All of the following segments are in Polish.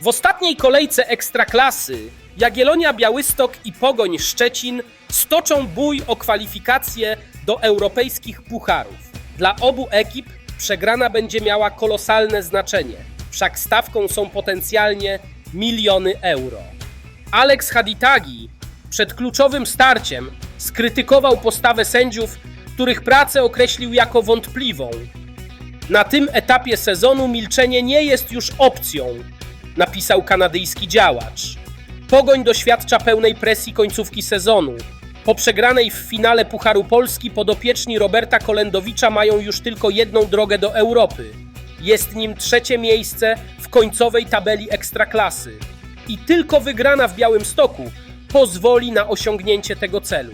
W ostatniej kolejce Ekstraklasy Jagiellonia Białystok i Pogoń Szczecin stoczą bój o kwalifikacje do europejskich pucharów. Dla obu ekip przegrana będzie miała kolosalne znaczenie, wszak stawką są potencjalnie miliony euro. Alex Haditagi przed kluczowym starciem skrytykował postawę sędziów, których pracę określił jako wątpliwą. Na tym etapie sezonu milczenie nie jest już opcją, napisał kanadyjski działacz. Pogoń doświadcza pełnej presji końcówki sezonu. Po przegranej w finale Pucharu Polski podopieczni Roberta Kolendowicza mają już tylko jedną drogę do Europy. Jest nim trzecie miejsce w końcowej tabeli Ekstraklasy. I tylko wygrana w Białymstoku pozwoli na osiągnięcie tego celu.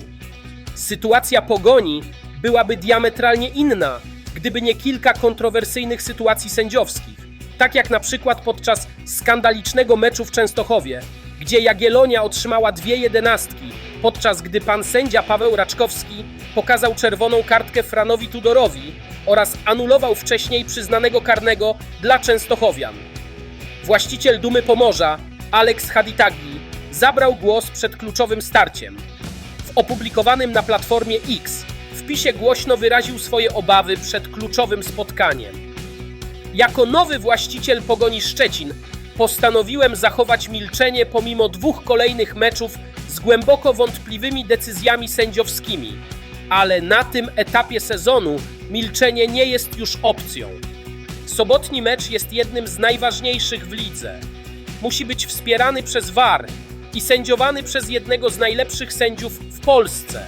Sytuacja pogoni byłaby diametralnie inna, gdyby nie kilka kontrowersyjnych sytuacji sędziowskich. Tak jak na przykład podczas skandalicznego meczu w Częstochowie, gdzie Jagiellonia otrzymała dwie jedenastki, podczas gdy pan sędzia Paweł Raczkowski pokazał czerwoną kartkę Franowi Tudorowi oraz anulował wcześniej przyznanego karnego dla Częstochowian. Właściciel Dumy Pomorza, Alex Haditagi, zabrał głos przed kluczowym starciem. W opublikowanym na platformie X wpisie głośno wyraził swoje obawy przed kluczowym spotkaniem. Jako nowy właściciel Pogoni Szczecin postanowiłem zachować milczenie pomimo dwóch kolejnych meczów z głęboko wątpliwymi decyzjami sędziowskimi, ale na tym etapie sezonu milczenie nie jest już opcją. Sobotni mecz jest jednym z najważniejszych w lidze. Musi być wspierany przez VAR i sędziowany przez jednego z najlepszych sędziów w Polsce.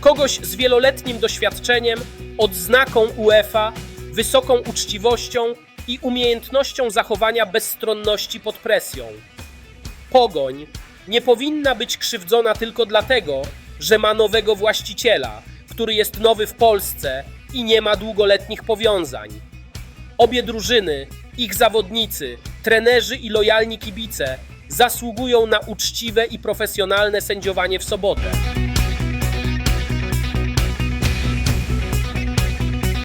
Kogoś z wieloletnim doświadczeniem, odznaką UEFA, wysoką uczciwością i umiejętnością zachowania bezstronności pod presją. Pogoń nie powinna być krzywdzona tylko dlatego, że ma nowego właściciela, który jest nowy w Polsce i nie ma długoletnich powiązań. Obie drużyny, ich zawodnicy, trenerzy i lojalni kibice zasługują na uczciwe i profesjonalne sędziowanie w sobotę.